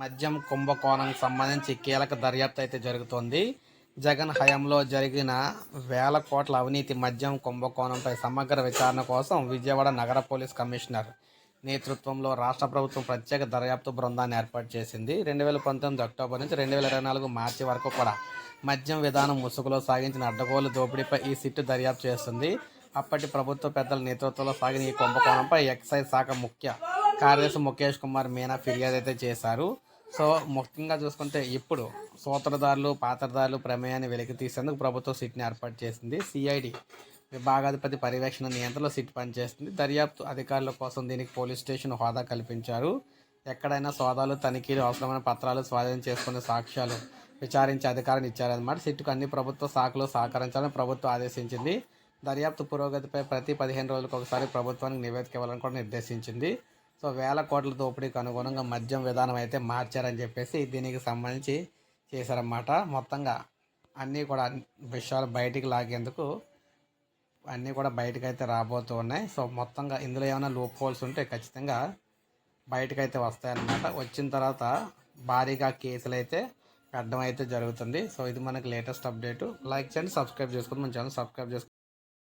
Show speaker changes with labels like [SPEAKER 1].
[SPEAKER 1] మద్యం కుంభకోణంకి సంబంధించి కీలక దర్యాప్తు అయితే జరుగుతోంది. జగన్ హయాంలో జరిగిన వేల కోట్ల అవినీతి మద్యం కుంభకోణంపై సమగ్ర విచారణ కోసం విజయవాడ నగర పోలీస్ కమిషనర్ నేతృత్వంలో రాష్ట్ర ప్రభుత్వం ప్రత్యేక దర్యాప్తు బృందాన్ని ఏర్పాటు చేసింది. రెండు వేల పంతొమ్మిది అక్టోబర్ నుంచి రెండు వేల ఇరవై నాలుగు మార్చి వరకు కూడా మద్యం విధానం ముసుగులో సాగించిన అడ్డగోలు దోపిడీపై ఈ సిట్టు దర్యాప్తు చేస్తుంది. అప్పటి ప్రభుత్వ పెద్దల నేతృత్వంలో సాగిన ఈ కుంభకోణంపై ఎక్సైజ్ శాఖ ముఖ్య కార్యదర్శి ముఖేష్ కుమార్ మీనా ఫిర్యాదు అయితే చేశారు. సో ముఖ్యంగా చూసుకుంటే ఇప్పుడు సూత్రధారులు పాత్రధారులు ప్రమేయాన్ని వెలికి తీసేందుకు ప్రభుత్వం సిట్ని ఏర్పాటు చేసింది. సిఐడి విభాగాధిపతి పర్యవేక్షణ నియంత్రణలో సిట్ పనిచేస్తుంది. దర్యాప్తు అధికారుల కోసం దీనికి పోలీస్ స్టేషన్ హోదా కల్పించారు. ఎక్కడైనా సోదాలు తనిఖీలు అవసరమైన పత్రాలు స్వాధీనం చేసుకునే సాక్ష్యాలు విచారించే అధికారాన్ని ఇచ్చారన్నమాట. సిట్కు అన్ని ప్రభుత్వ శాఖలు సహకరించాలని ప్రభుత్వం ఆదేశించింది. దర్యాప్తు పురోగతిపై ప్రతి పదిహేను రోజులకు ఒకసారి ప్రభుత్వానికి నివేదిక ఇవ్వాలని కూడా నిర్దేశించింది. సో వేల కోట్ల దోపిడీకి అనుగుణంగా మద్యం విధానం అయితే మార్చారని చెప్పేసి దీనికి సంబంధించి చేశారన్నమాట. మొత్తంగా అన్నీ కూడా విషయాలు బయటికి లాగేందుకు అన్నీ కూడా బయటకు అయితే రాబోతూ ఉన్నాయి. సో మొత్తంగా ఇందులో ఏమైనా లూప్ హోల్స్ ఉంటే ఖచ్చితంగా బయటకు అయితే వస్తాయన్నమాట. వచ్చిన తర్వాత భారీగా కేసులు అయితే పెట్టడం అయితే జరుగుతుంది. సో ఇది మనకి లేటెస్ట్ అప్డేట్ లైక్ చేయండి సబ్స్క్రైబ్ చేసుకుని మన ఛానల్ సబ్స్క్రైబ్ చేసుకుని